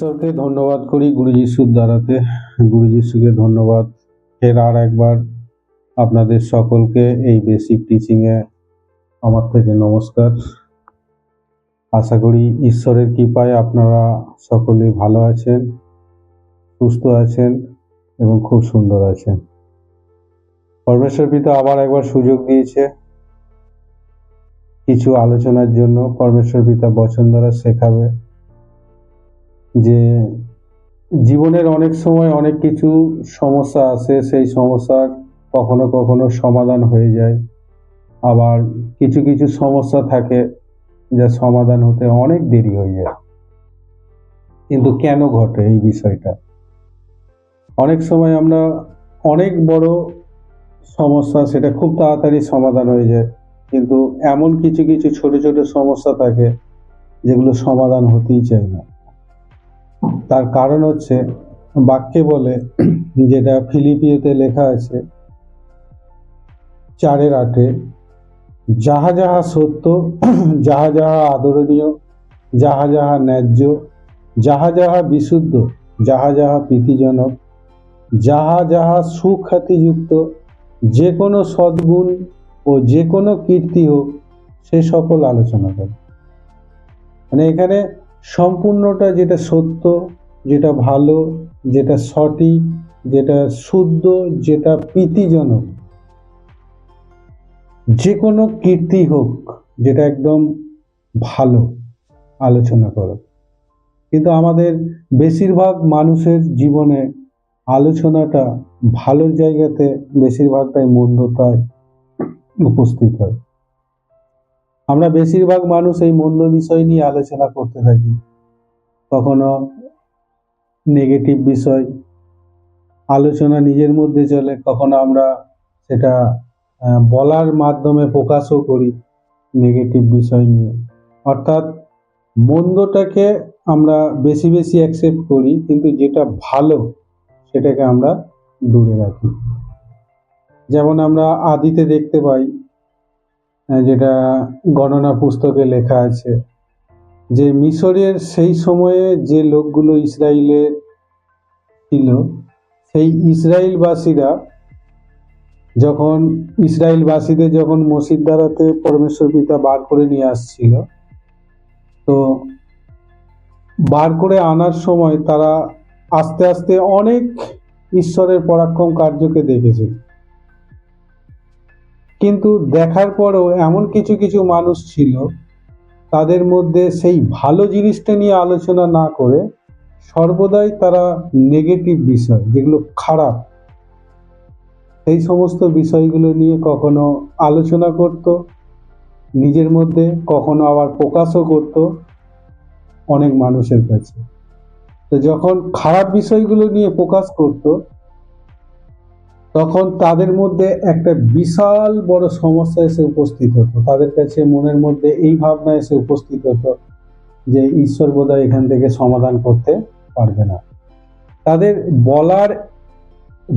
ঈশ্বরকে ধন্যবাদ করি গুরু যিশুর দ্বারাতে। গুরু যিশুকে ধন্যবাদ। ফের আর একবার আপনাদের সকলকে এই বেসিক টিচিংয়ে আমার থেকে নমস্কার। আশা করি ঈশ্বরের কৃপায় আপনারা সকলে ভালো আছেন, সুস্থ আছেন এবং খুব সুন্দর আছেন। পরমেশ্বর পিতা আবার একবার সুযোগ দিয়েছে কিছু আলোচনার জন্য। পরমেশ্বর পিতা বচন দ্বারা শেখাবে। যে জীবনের অনেক সময় অনেক কিছু সমস্যা আসে সেই সমস্যার কখনো কখনো সমাধান হয়ে যায়। আবার কিছু কিছু সমস্যা থাকে যা সমাধান হতে অনেক দেরি হয়ে যায়। কিন্তু কেন ঘটে এই বিষয়টা? অনেক সময় আমরা অনেক বড় সমস্যা, সেটা খুব তাড়াতাড়ি সমাধান হয়ে যায়। কিন্তু এমন কিছু কিছু ছোট ছোট সমস্যা থাকে যেগুলো সমাধান হতেই চায় না। তার কারণ হচ্ছে বাক্যে বলে যেটা ফিলিপিওতে লেখা আছে, চারের আটে, যাহা যাহা সত্য, যাহা যাহা আদরণীয়, যাহা যাহা ন্যায্য, যাহা যাহা বিশুদ্ধ, যাহা যাহা প্রীতিজনক, যাহা যাহা সুখ্যাতিযুক্ত, যে কোনো সদ্গুণ ও যে কোনো কীর্তি হোক, সে সকল আলোচনা করে। মানে এখানে সম্পূর্ণটা যেটা সত্য, যেটা ভালো, যেটা সঠিক, যেটা শুদ্ধ, যেটা প্রীতিজনক। যে কোনো কীর্তি হোক, যেটা একদম ভালো, আলোচনা করো। কিন্তু আমাদের বেশিরভাগ মানুষের জীবনে আলোচনাটা ভালোর জায়গাতে বেশিরভাগটাই মন্দতায় উপস্থিত হয়। আমরা বেশিরভাগ মানুষ এই মন্দ বিষয় নিয়ে আলোচনা করতে থাকি। কখনো নেগেটিভ বিষয়, আলোচনা নিজের মধ্যে চলে, কখনো আমরা সেটা বলার মাধ্যমে প্রকাশও করি নেগেটিভ বিষয় নিয়ে। অর্থাৎ মন্দটাকে আমরা বেশি বেশি অ্যাকসেপ্ট করি, কিন্তু যেটা ভালো সেটাকে আমরা দূরে রাখি। যেমন আমরা আদিতে দেখতে পাই যেটা গণনা পুস্তকে লেখা আছে, যে মিশরের সেই সময়ে যে লোকগুলো ইসরায়েলে ছিল, সেই ইসরায়েলবাসীরা যখন ইসরায়েলবাসীদের যখন মসজিদ দ্বারাতে পরমেশ্বর পিতা বার করে নিয়ে আসছিল, তো বার করে আনার সময় তারা আস্তে আস্তে অনেক ঈশ্বরের পরাক্রম কার্যকে দেখেছে। কিন্তু দেখার পরেও এমন কিছু কিছু মানুষ ছিল তাদের মধ্যে সেই ভালো জিনিসটা নিয়ে আলোচনা না করে সর্বদাই তারা নেগেটিভ বিষয়, যেগুলো খারাপ, সেই সমস্ত বিষয়গুলো নিয়ে কখনো আলোচনা করত, নিজের মধ্যে কখনো আবার প্রকাশও করত অনেক মানুষের কাছে। তো যখন খারাপ বিষয়গুলো নিয়ে প্রকাশ করত তখন তাদের মধ্যে একটা বিশাল বড় সমস্যা এসে উপস্থিত হতো। তাদের কাছে মনের মধ্যে এই ভাবনা এসে উপস্থিত হতো যে ঈশ্বর বোধহয় এখান থেকে সমাধান করতে পারবে না। তাদের বলার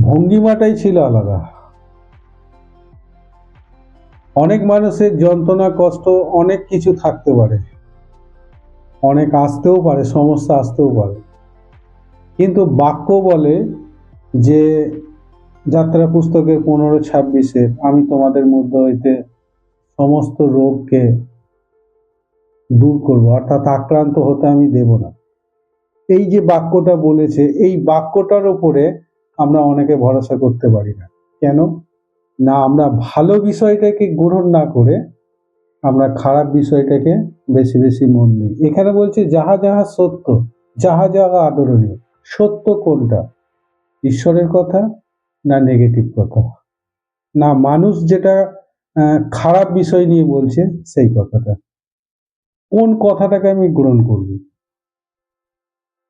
ভঙ্গিমাটাই ছিল আলাদা। অনেক মানুষের যন্ত্রণা, কষ্ট, অনেক কিছু থাকতে পারে। অনেক আসতেও পারে, সমস্যা আসতেও পারে। কিন্তু বাক্য বলে যে যাত্রা পুস্তকের পনেরো ছাব্বিশে আমি তোমাদের মধ্যে হইতে সমস্ত রোগকে দূর করব, অর্থাৎ আক্রান্ত হতে আমি দেব না। এই যে বাক্যটা বলেছে, এই বাক্যটার উপরে আমরা অনেকে ভরসা করতে পারি না। কেন? না, আমরা ভালো বিষয়টাকে গ্রহণ না করে আমরা খারাপ বিষয়টাকে বেশি বেশি মন দিই। এখানে বলছে, যাহা যাহা সত্য, যাহা যাহা আদরণীয়, সত্য কোনটা? ঈশ্বরের কথা না নেগেটিভ কথা। না, মানুষ যেটা খারাপ বিষয় নিয়ে বলছে, সেই কথাটা। কোন কথাটাকে আমি গ্রহণ করব?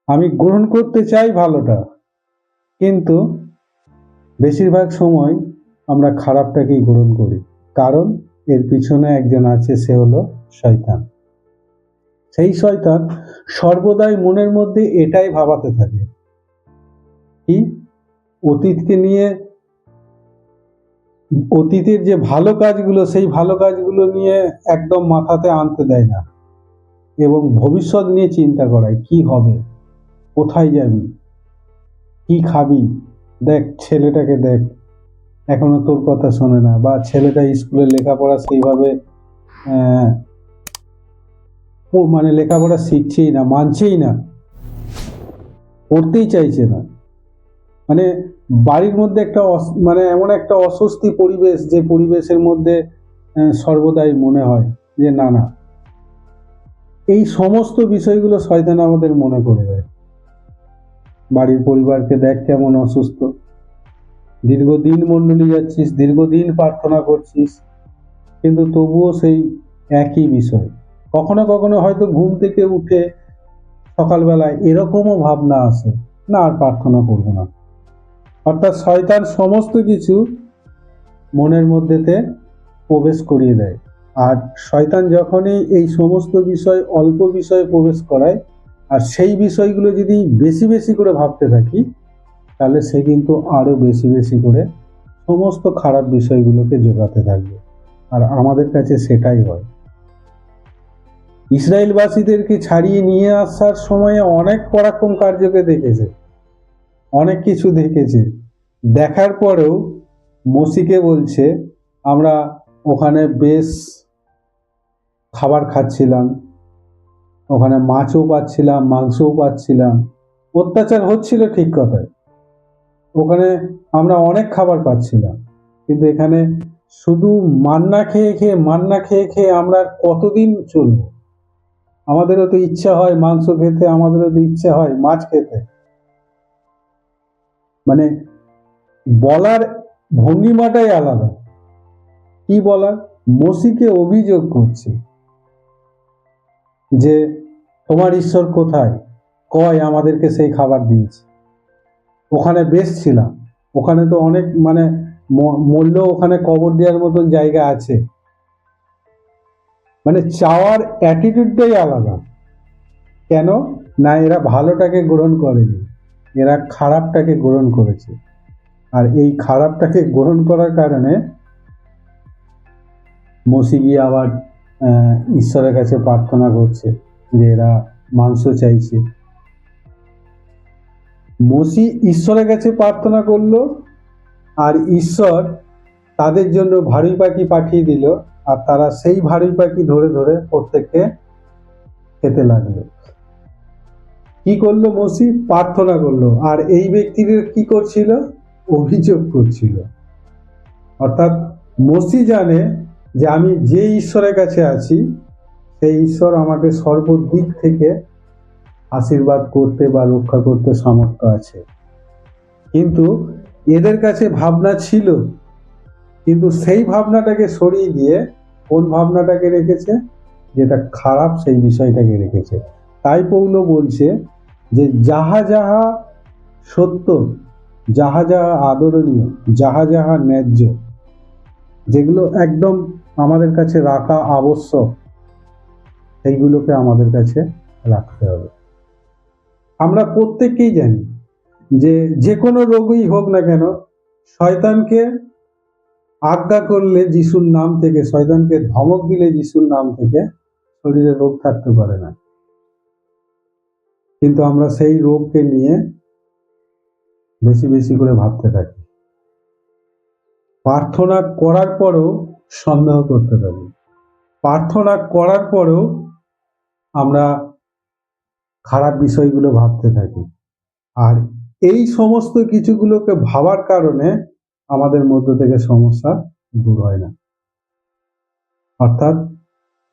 আমি গ্রহণ করতে চাই ভালোটা, কিন্তু বেশিরভাগ সময় আমরা খারাপটাকেই গ্রহণ করি। কারণ এর পিছনে একজন আছে, সে হলো শয়তান। সেই শয়তান সর্বদাই মনের মধ্যে এটাই ভাবাতে থাকে। কি? অতীতকে নিয়ে, অতীতের যে ভালো কাজগুলো, সেই ভালো কাজগুলো নিয়ে একদম মাথাতে আনতে দেয় না। এবং ভবিষ্যৎ নিয়ে চিন্তা করায়, কি হবে? কোথায় যাবি? কি খাবি? দেখ, ছেলেটাকে দেখ। এখনও তোর কথা শোনে না। বা ছেলেটা স্কুলে লেখাপড়া সেইভাবে মানে লেখাপড়া শিখছেই না, মানছেই না। পড়তেই চাইছে না। মানে বাড়ির মধ্যে একটা মানে এমন একটা অস্বস্তি পরিবেশ যে পরিবেশের মধ্যে সর্বদাই মনে হয় যে না না। এই সমস্ত বিষয়গুলো শয়তান আমাদের মনে করে দেয়। বাড়ির পরিবারকে দেখ কেমন অসুস্থ। দীর্ঘদিন মণ্ডলী যাচ্ছিস, দীর্ঘদিন প্রার্থনা করছিস, কিন্তু তবুও সেই একই বিষয়। কখনো কখনো হয়তো ঘুম থেকে উঠে সকালবেলায় এরকমও ভাবনা আসে, না আর প্রার্থনা করব না। অর্থাৎ শয়তান সমস্ত কিছু মনের মধ্যেতে প্রবেশ করিয়ে দেয়। আর শয়তান যখনই এই সমস্ত বিষয়, অল্প বিষয়ে প্রবেশ করায়, আর সেই বিষয়গুলো যদি বেশি বেশি করে ভাবতে থাকি, তাহলে সে কিন্তু আরও বেশি বেশি করে সমস্ত খারাপ বিষয়গুলোকে জোগাতে থাকবে। আর আমাদের কাছে সেটাই হয়। ইসরায়েলবাসীদেরকে ছাড়িয়ে নিয়ে আসার সময়ে অনেক পরাক্রম কার্যকে দেখেছে। অনেক কিছু দেখেছে। দেখার পরেও মসিকে বলছে, আমরা ওখানে বেশ খাবার খাচ্ছিলাম। ওখানে মাছও পাচ্ছিলাম, মাংসও পাচ্ছিলাম। অত্যাচার হচ্ছিল ঠিক কথায়। ওখানে আমরা অনেক খাবার পাচ্ছিলাম। কিন্তু এখানে শুধু মান্না খেয়ে খেয়ে মান্না খেয়ে খেয়ে আমরা কতদিন চলব? আমাদেরও তো ইচ্ছা হয় মাংস খেতে, আমাদেরও তো ইচ্ছা হয় মাছ খেতে। মানে বলার ভঙ্গিমাটাই আলাদা। কি বলার? মসিকে অভিযোগ করছে যে, তোমার ঈশ্বর কোথায়? কয় আমাদেরকে সেই খাবার দিয়েছে? ওখানে বেশ ছিলাম। ওখানে তো অনেক মানে ম- মরলেও ওখানে কবর দেওয়ার মতন জায়গা আছে। মানে চাওয়ার অ্যাটিটিউডটাই আলাদা। কেন? না, এরা ভালোটাকে গ্রহণ করেনি। এরা খারাপটাকে গ্রহণ করেছে। আর এই খারাপটাকে গ্রহণ করার কারণে মসি গিয়ে আবার ঈশ্বরের কাছে প্রার্থনা করছে যে এরা মাংস চাইছে। মসি ঈশ্বরের কাছে প্রার্থনা করল আর ঈশ্বর তাদের জন্য ভারী পাখি পাঠিয়ে দিল আর তারা সেই ভারী পাখি ধরে ধরে প্রত্যেককে খেতে লাগল। কি করল মসি প্রার্থনা করল। আর এই ব্যক্তির কি করছিল? অভিযোগ করছিল। অর্থাৎ মসি জানে যে আমি যে ঈশ্বরের কাছে আছি, সেই ঈশ্বর আমাকে সর্বদিক থেকে আশীর্বাদ করতে বা রক্ষা করতে সামর্থ্য আছে। কিন্তু এদের কাছে ভাবনা ছিল। কিন্তু সেই ভাবনাটাকে সরিয়ে দিয়ে কোন ভাবনাটাকে রেখেছে? যেটা খারাপ সেই বিষয়টাকে রেখেছে। তাই পৌল বলছে যে যাহা যাহা সত্য, যাহা যাহা আদরণীয়, যাহা যাহা ন্যায্য, যেগুলো একদম আমাদের কাছে রাখা আবশ্যক এইগুলোকে আমাদের কাছে রাখতে হবে। আমরা প্রত্যেককেই জানি যে যে কোনো রোগই হোক না কেন, শয়তানকে আজ্ঞা করলে যিশুর নাম থেকে, শয়তানকে ধমক দিলে যিশুর নাম থেকে শরীরে রোগ থাকতে পারে না। কিন্তু আমরা সেই রোগকে নিয়ে বেশি বেশি করে ভাবতে থাকি। প্রার্থনা করার পরেও সন্দেহ করতে থাকি। প্রার্থনা করার পরেও আমরা খারাপ বিষয়গুলো ভাবতে থাকি। আর এই সমস্ত কিছুগুলোকে ভাবার কারণে আমাদের মধ্য থেকে সমস্যা দূর হয় না। অর্থাৎ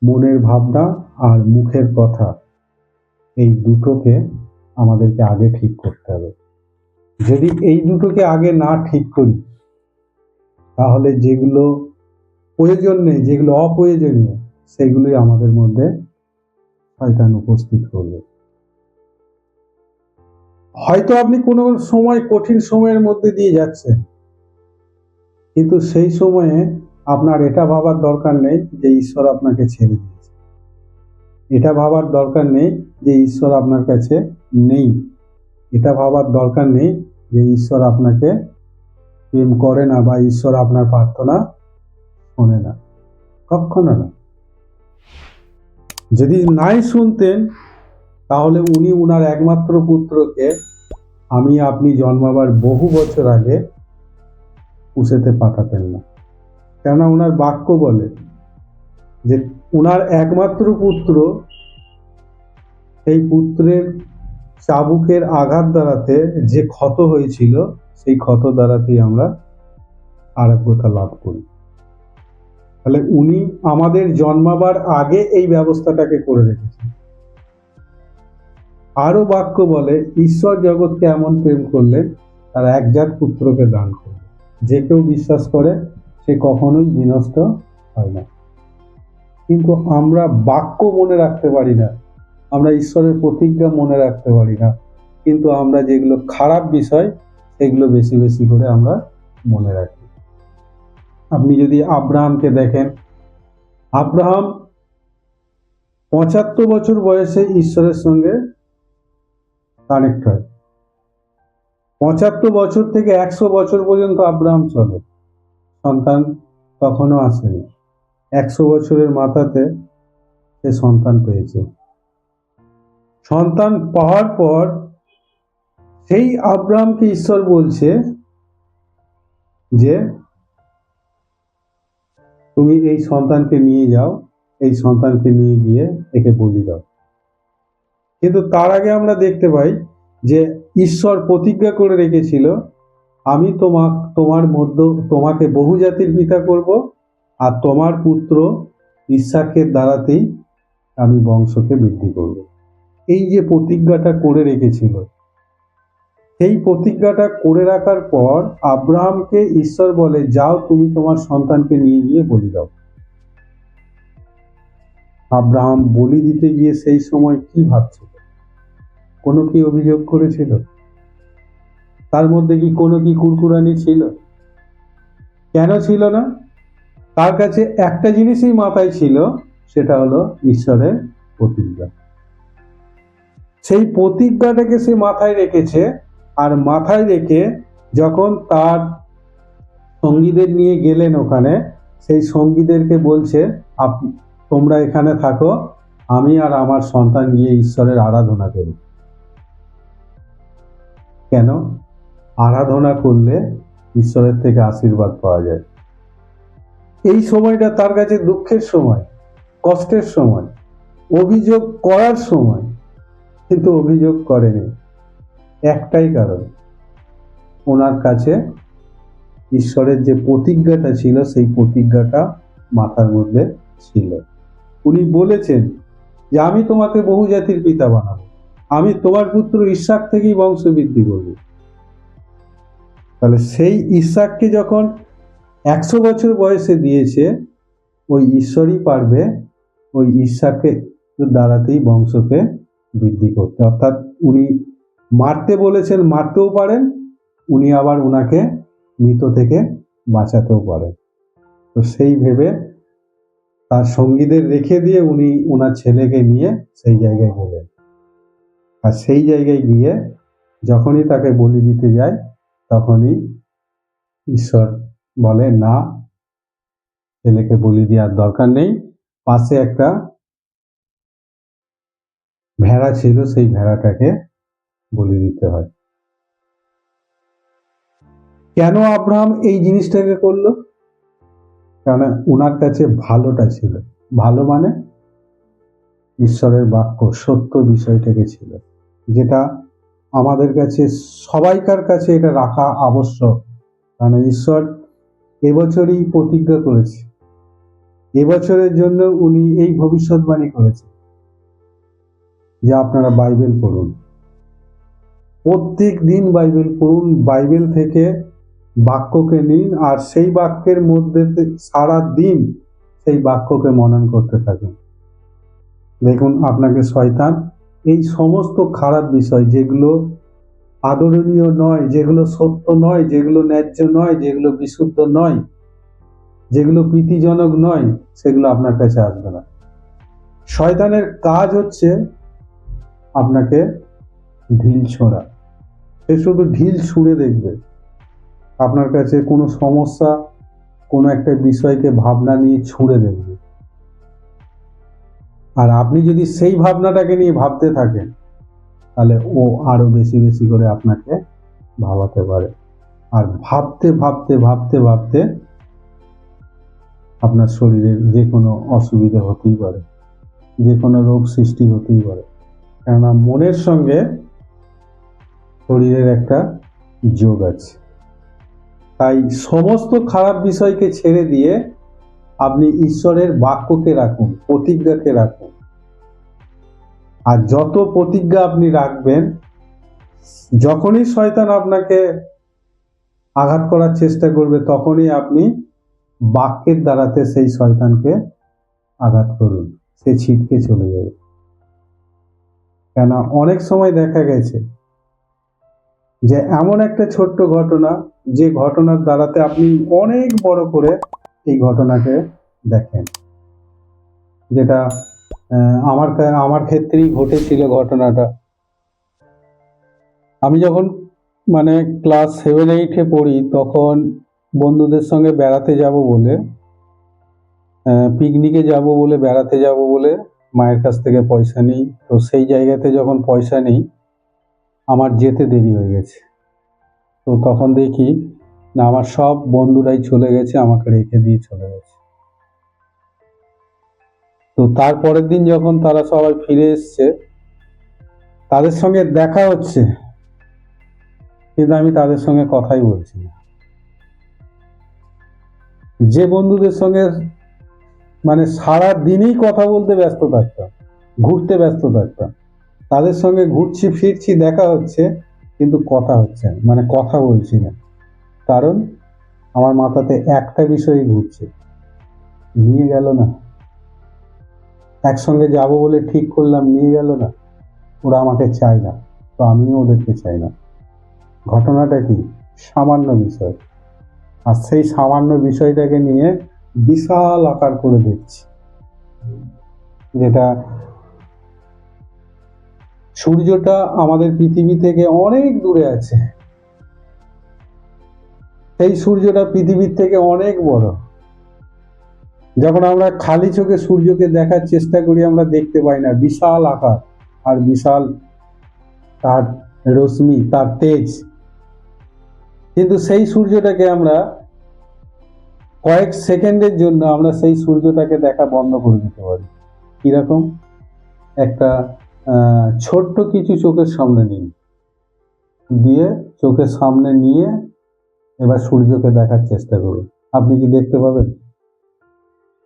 মনের ভাবনা আর মুখের কথা এই দুটোকে আমাদেরকে আগে ঠিক করতে হবে। যদি এই দুটোকে আগে না ঠিক করি, তাহলে যেগুলো প্রয়োজন নেই, যেগুলো অপ্রয়োজনীয়, সেগুলোই আমাদের মধ্যে শয়তান উপস্থিত করবে। হয়তো আপনি কোনো সময় কঠিন সময়ের মধ্যে দিয়ে যাচ্ছেন, কিন্তু সেই সময়ে আপনার এটা ভাবার দরকার নেই যে ঈশ্বর আপনাকে ছেড়ে দিয়েছে। এটা ভাবার দরকার নেই যে ঈশ্বর আপনার কাছে নেই, এটা ভাবার দরকার নেই যে ঈশ্বর আপনাকে প্রেম করে না বা ঈশ্বর আপনার প্রার্থনা শোনে না কখনো না। যদি নাই শুনতেন, তাহলে উনি উনার একমাত্র পুত্রকে আমি আপনি জন্মাবার বহু বছর আগে পুষেতে পাঠাতেন না। কেননা ওনার বাক্য বলে যে উনার একমাত্র পুত্র সেই পুত্রের চাবুকের আঘাত দ্বারাতে যে ক্ষত হয়েছিল, সেই ক্ষত দ্বারাতেই আমরা আরোগ্যতা লাভ করি। তাহলে উনি আমাদের জন্মাবার আগে এই ব্যবস্থাটাকে করে রেখেছেন। আরও বাক্য বলে, ঈশ্বর জগৎকে এমন প্রেম করলেন, তার একজাত পুত্রকে দান করলেন। যে কেউ বিশ্বাস করে, সে কখনোই বিনষ্ট হয় না। কিন্তু আমরা বাক্য মনে রাখতে পারি না আমরা ঈশ্বরের প্রতিজ্ঞা মনে রাখতে পারি না। কিন্তু আমরা যেগুলো খারাপ বিষয়, সেগুলো বেশি বেশি করে আমরা মনে রাখি। আপনি যদি আব্রাহামকে দেখেন, আব্রাহাম পঁচাত্তর বছর বয়সে ঈশ্বরের সঙ্গে কানেক্ট হয়। পঁচাত্তর বছর থেকে একশো বছর পর্যন্ত আব্রাহাম চলে। সন্তান তখনও আসেনি। একশো বছরের মাথাতে সে সন্তান পেয়েছে। সন্তান পাওয়ার পর সেই আব্রাহামকে ঈশ্বর বলছে যে, তুমি এই সন্তানকে নিয়ে যাও, এই সন্তানকে নিয়ে গিয়ে একে বলি দাও। কিন্তু তার আগে আমরা দেখতে পাই যে ঈশ্বর প্রতিজ্ঞা করে রেখেছিল, আমি তোমা তোমার মধ্য, তোমাকে বহু জাতির পিতা করব আর তোমার পুত্র ইসাকের দ্বারাতেই আমি বংশকে বৃদ্ধি করব। এই যে প্রতিজ্ঞাটা করে রেখেছিল, সেই প্রতিজ্ঞাটা করে রাখার পর আব্রাহামকে ঈশ্বর বলে, যাও, তুমি তোমার সন্তানকে নিয়ে গিয়ে বলি দাও। আব্রাহাম বলি দিতে গিয়ে সেই সময় কি ভাবছিল? কোনো কি অভিযোগ করেছিল? তার মধ্যে কি কোনো কি কুরকুরানি ছিল? কেন ছিল না? তার কাছে একটা জিনিসই মাথায় ছিল, সেটা হলো ঈশ্বরের প্রতিজ্ঞা। সেই প্রতিজ্ঞাটাকে সে মাথায় রেখেছে আর মাথায় রেখে যখন তার সঙ্গীদের নিয়ে গেলেন ওখানে, সেই সঙ্গীদেরকে বলছে, আপ- তোমরা এখানে থাকো, আমি আর আমার সন্তান গিয়ে ঈশ্বরের আরাধনা করি। কেন? আরাধনা করলে ঈশ্বরের থেকে আশীর্বাদ পাওয়া যায়। এই সময়টা তার কাছে দুঃখের সময়, কষ্টের সময়, অভিযোগ করার সময় কিন্তু অভিযোগ করেনি। একটাই কারণ, ওনার কাছে ঈশ্বরের যে প্রতিজ্ঞাটা ছিল, সেই প্রতিজ্ঞাটা মাথার মধ্যে ছিল। উনি বলেছেন যে, আমি তোমাকে বহু জাতির পিতা বানাবো। আমি তোমার পুত্র ইসাক থেকেই বংশবৃদ্ধি করব। তাহলে সেই ইসাককে যখন একশো বছর বয়সে দিয়েছে, ওই ঈশ্বরই পারবে ওই ইসাককে দ্বারাতেই বংশকে বৃদ্ধি করতে। অর্থাৎ উনি মারতে বলেছেন, মারতেও পারেন, উনি আবার ওনাকে মৃত থেকে বাঁচাতেও পারেন। তো সেই ভেবে তার সঙ্গীদের রেখে দিয়ে উনি ওনার ছেলেকে নিয়ে সেই জায়গায় গেলেন। আর সেই জায়গায় গিয়ে যখনই তাকে বলি দিতে যায়, তখনই ঈশ্বর বলে, না, ছেলেকে বলি দেওয়ার দরকার নেই। পাশে একটা ভেড়া ছিল, সেই ভেড়াটাকে বলি দিতে হয়। কেন আব্রাহাম এই জিনিসটাকে করল? কারণ ওনার কাছে ভালোটা ছিল। ভালো মানে ঈশ্বরের বাক্য, সত্য বিষয়টাকে ছিল। যেটা আমাদের কাছে, সবাইকার কাছে এটা রাখা আবশ্যক। কারণ ঈশ্বর এবছরই প্রতিজ্ঞা করেছে। এবছরের জন্য উনি এই ভবিষ্যৎবাণী করেছে যে আপনারা বাইবেল পড়ুন। প্রত্যেক দিন বাইবেল পড়ুন, বাইবেল থেকে বাক্যকে নিন, আর সেই বাক্যের মধ্যে সারা দিন সেই বাক্যকে মনন করতে থাকুন। দেখুন আপনাকে শয়তান এই সমস্ত খারাপ বিষয় যেগুলো আদরণীয় নয়, যেগুলো সত্য নয়, যেগুলো ন্যায্য নয়, যেগুলো বিশুদ্ধ নয়, যেগুলো প্রীতিজনক নয়, সেগুলো আপনার কাছে আসবে না। শয়তানের কাজ হচ্ছে আপনাকে ঢিল ছোঁড়া। সে শুধু ঢিল ছুঁড়ে দেখবে। আপনার কাছে কোনো সমস্যা, কোনো একটা বিষয়কে ভাবনা নিয়ে ছুঁড়ে দেখবে। আর আপনি যদি সেই ভাবনাটাকে নিয়ে ভাবতে থাকেন, তাহলে ও আরও বেশি বেশি করে আপনাকে ভাবাতে পারে। আর ভাবতে ভাবতে ভাবতে ভাবতে আপনার শরীরের যে কোনো অসুবিধা হতেই পারে। যে কোনো রোগ সৃষ্টি হতেই পারে। কেননা মনের সঙ্গে শরীরের একটা যোগ আছে। তাই সমস্ত খারাপ বিষয়কে ছেড়ে দিয়ে আপনি ঈশ্বরের বাক্যকে রাখুন, প্রতিজ্ঞাকে রাখুন। আর যত প্রতিজ্ঞা আপনি রাখবেন, যখনই শয়তান আপনাকে আঘাত করার চেষ্টা করবে, তখনই আপনি বাক্যের দ্বারাতে সেই শয়তানকে আঘাত করুন, সে ছিটকে চলে যাবে। কেন অনেক সময় দেখা গেছে যে এমন একটা ছোট্ট ঘটনা, যে ঘটনার দ্বারাতে আপনি অনেক বড় করে এই ঘটনাকে দেখেন। যেটা আমার আমার ক্ষেত্রেই ঘটেছিল ঘটনাটা। আমি যখন মানে ক্লাস সেভেন এইটে পড়ি, তখন বন্ধুদের সঙ্গে বেড়াতে যাব বলে পিকনিকে যাব বলে, বেড়াতে যাব বলে মায়ের কাছ থেকে পয়সা নেই। তো সেই জায়গাতে যখন পয়সা নেই, আমার যেতে দেরি হয়ে গেছে। তো তখন দেখি, না, আমার সব বন্ধুরাই চলে গেছে, আমাকে রেখে দিয়ে চলে গেছে। তো তারপরের দিন যখন তারা সবাই ফিরে এসছে, তাদের সঙ্গে দেখা হচ্ছে। কিন্তু আমি তাদের সঙ্গে কথাই বলছি না। যে বন্ধুদের সঙ্গে মানে সারা দিনই কথা বলতে ব্যস্ত থাকতাম, ঘুরতে ব্যস্ত থাকতাম। তাদের সঙ্গে ঘুরছি, ফিরছি, দেখা হচ্ছে, কিন্তু কথা হচ্ছে মানে কথা বলছি না। কারণ আমার মাথাতে একটা বিষয়ই ঘুরছে, নিয়ে গেল না। একসঙ্গে যাব বলে ঠিক করলাম, নিয়ে গেল না। ওরা আমাকে চায় না, তো আমিও ওদেরকে চাই না। ঘটনাটা কি? সামান্য বিষয়। আর সেই সামান্য বিষয়টাকে নিয়ে বিশাল আকার করে দেখছি। যেটা সূর্যটা আমাদের পৃথিবী থেকে অনেক দূরে আছে। এই সূর্যটা পৃথিবীর থেকে অনেক বড়। যখন আমরা খালি চোখে সূর্যকে দেখার চেষ্টা করি, আমরা দেখতে পাই না। বিশাল আকার আর বিশাল তার রশ্মি, তার তেজ। কিন্তু সেই সূর্যটাকে আমরা কয়েক সেকেন্ডের জন্য আমরা সেই সূর্যটাকে দেখা বন্ধ করে দিতে পারি। কীরকম? একটা ছোট্ট কিছু চোখের সামনে নিন। দিয়ে চোখের সামনে নিয়ে এবার সূর্যকে দেখার চেষ্টা করুন। আপনি কি দেখতে পাবেন?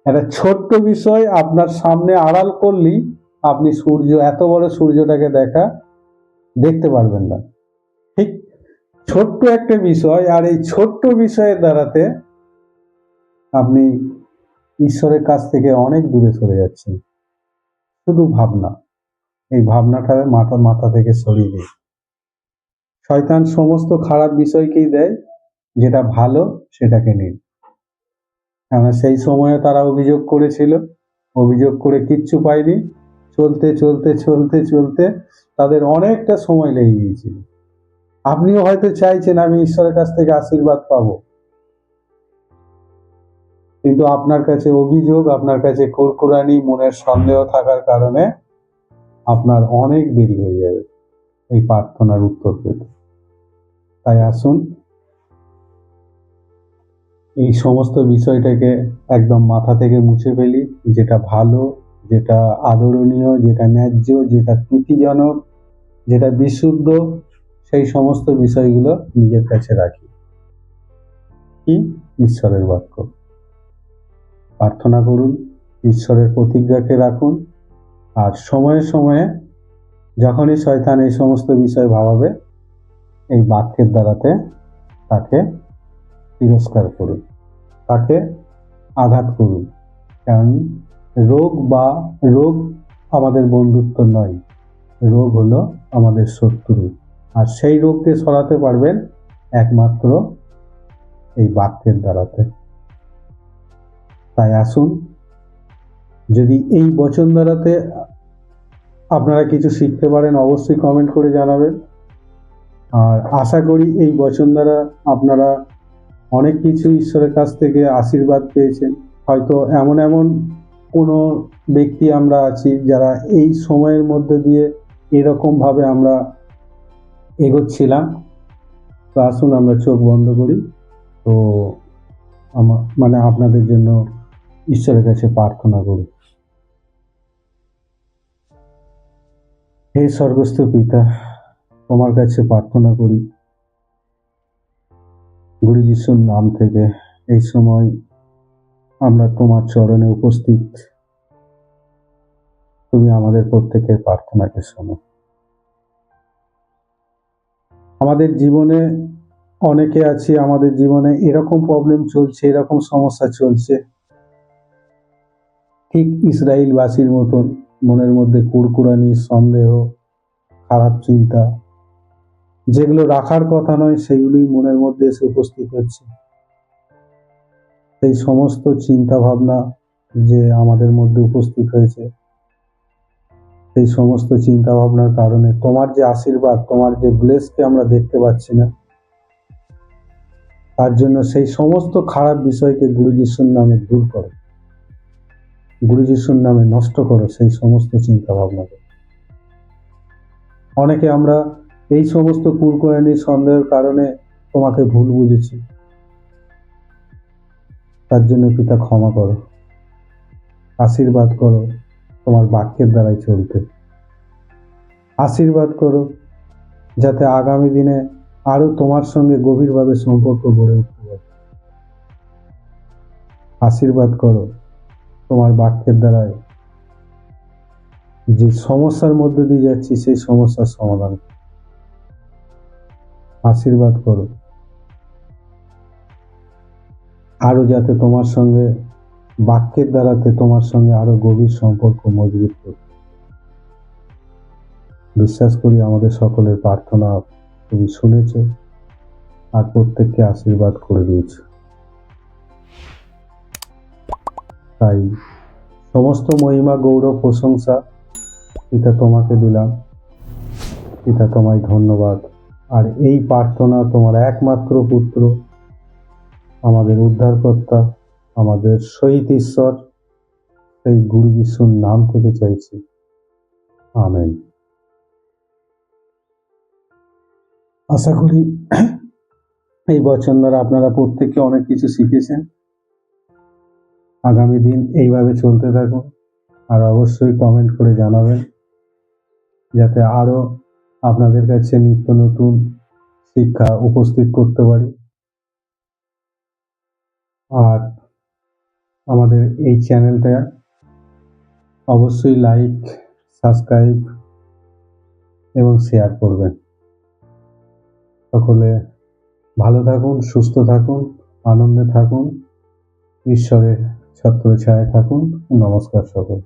একটা ছোট্ট বিষয় আপনার সামনে আড়াল করলেই আপনি সূর্য, এত বড় সূর্যটাকে দেখা দেখতে পারবেন না। ঠিক ছোট্ট একটা বিষয় আর এই ছোট্ট বিষয়ের দ্বারাতে আপনি ঈশ্বরের কাছ থেকে অনেক দূরে সরে যাচ্ছেন। শুধু ভাবনা। এই ভাবনাটা মাথা মাথা থেকে সরিয়ে দিন। শয়তান সমস্ত খারাপ বিষয়কেই দেয়, যেটা ভালো সেটাকে নিন। কেননা সেই সময়ে তারা অভিযোগ করেছিল। অভিযোগ করে কিচ্ছু পায়নি। চলতে চলতে চলতে চলতে তাদের অনেকটা সময় লেগে গিয়েছিল। আপনিও হয়তো চাইছেন, আমি ঈশ্বরের কাছ থেকে আশীর্বাদ পাবো। কিন্তু আপনার কাছে অভিযোগ, আপনার কাছে কোরকুরানি, মনের সন্দেহ থাকার কারণে আপনার অনেক দেরি হয়ে যাবে এই প্রার্থনার উত্তর পেতে। তাই আসুন, এই সমস্ত বিষয়টাকে একদম মাথা থেকে মুছে ফেলি, যেটা ভালো, যেটা আদরণীয়, যেটা ন্যায্য, যেটা প্রীতিজনক, যেটা বিশুদ্ধ, সেই সমস্ত বিষয়গুলো নিজের কাছে রাখি। কি? ঈশ্বরের বাক্য। প্রার্থনা করুন, ঈশ্বরের প্রতিজ্ঞাকে রাখুন, আর সময়ে সময়ে যখনই শয়তান এই সমস্ত বিষয় ভাবাবে, এই বাক্যের দ্বারাতে তাকে তিরস্কার করুন, তাকে আঘাত করুন। কারণ রোগ বা রোগ আমাদের বন্ধুত্ব নয়, রোগ হলো আমাদের শত্রু। আর সেই রোগকে সরাতে পারবেন একমাত্র এই বাক্যের দ্বারাতে। তাই আসুন, যদি এই বচন দ্বারাতে আপনারা কিছু শিখতে পারেন, অবশ্যই কমেন্ট করে জানাবেন। আর আশা করি এই বচন দ্বারা আপনারা অনেক কিছু ঈশ্বরের কাছ থেকে আশীর্বাদ পেয়েছেন। হয়তো এমন এমন কোনো ব্যক্তি আমরা আছি যারা এই সময়ের মধ্যে দিয়ে এরকমভাবে আমরা এগোচ্ছিলাম। তো আসুন আমরা চোখ বন্ধ করি। তো আমা- মানে আপনাদের জন্য ঈশ্বরের কাছে প্রার্থনা করি। হে স্বর্গস্থ পিতা, তোমার কাছে প্রার্থনা করি। গুরু যিশুর নাম থেকে এই সময় আমরা তোমার চরণে উপস্থিত। তুমি আমাদের প্রত্যেকের প্রার্থনাকে শোনো। আমাদের জীবনে অনেকে আছি, আমাদের জীবনে এরকম প্রবলেম চলছে, এরকম সমস্যা চলছে। ঠিক ইসরায়েলবাসীর মতন মনের মধ্যে কুড়কুড়ানি, সন্দেহ, খারাপ চিন্তা, যেগুলো রাখার কথা নয়, সেগুলোই মনের মধ্যে এসে উপস্থিত হচ্ছে। সেই সমস্ত চিন্তা ভাবনা যে আমাদের মধ্যে উপস্থিত হয়েছে, সেই সমস্ত চিন্তা ভাবনার কারণে তোমার যে আশীর্বাদ, তোমার যে ব্লেসকে আমরা দেখতে পাচ্ছি না, তার জন্য সেই সমস্ত খারাপ বিষয়কে গুরু যিশুর নামে দূর করো। গুরু যিশুর নামে নষ্ট করো, সেই সমস্ত চিন্তা ভাবনাকে অনেকে আমরা এই সমস্ত কুরকুরানি সন্দেহের কারণে তোমাকে ভুল বুঝেছি। তার জন্য পিতা ক্ষমা করো, আশীর্বাদ করো, তোমার বাক্যের দ্বারাই চলতে। আশীর্বাদ করো, যাতে আগামী দিনে আরও তোমার সঙ্গে গভীরভাবে সম্পর্ক গড়ে উঠতে পারে। আশীর্বাদ করো তোমার বাক্যের দ্বারাই। যে সমস্যার মধ্যে দিয়ে যাচ্ছি, সেই সমস্যার সমাধান আশীর্বাদ করো। আরও যাতে তোমার সঙ্গে, বাক্যের দ্বারাতে তোমার সঙ্গে আরও গভীর সম্পর্ক মজবুত করো। বিশ্বাস করি আমাদের সকলের প্রার্থনা তুমি শুনেছ আর প্রত্যেককে আশীর্বাদ করে দিয়েছ। তাই সমস্ত মহিমা, গৌরব, প্রশংসা পিতা তোমাকে দিলাম। পিতা তোমায় ধন্যবাদ। আর এই প্রার্থনা তোমার একমাত্র পুত্র, আমাদের উদ্ধারকর্তা, আমাদের শহীদ ঈশ্বর, সেই গুরু যিশুর নাম থেকে চাইছি। আমেন। আশা করি এই বচন দ্বারা আপনারা প্রত্যেকে অনেক কিছু শিখেছেন। আগামী দিন এইভাবে চলতে থাকুন আর অবশ্যই কমেন্ট করে জানাবেন, যাতে আরও আপনাদের কাছে নিত্য নতুন শিক্ষা উপস্থিত করতে পারি। আর আমাদের এই চ্যানেলটা অবশ্যই লাইক সাবস্ক্রাইব এবং শেয়ার করবেন। সকলে ভালো থাকুন, সুস্থ থাকুন, আনন্দে থাকুন, ঈশ্বরের ছত্র ছায় থাকুন। নমস্কার সকল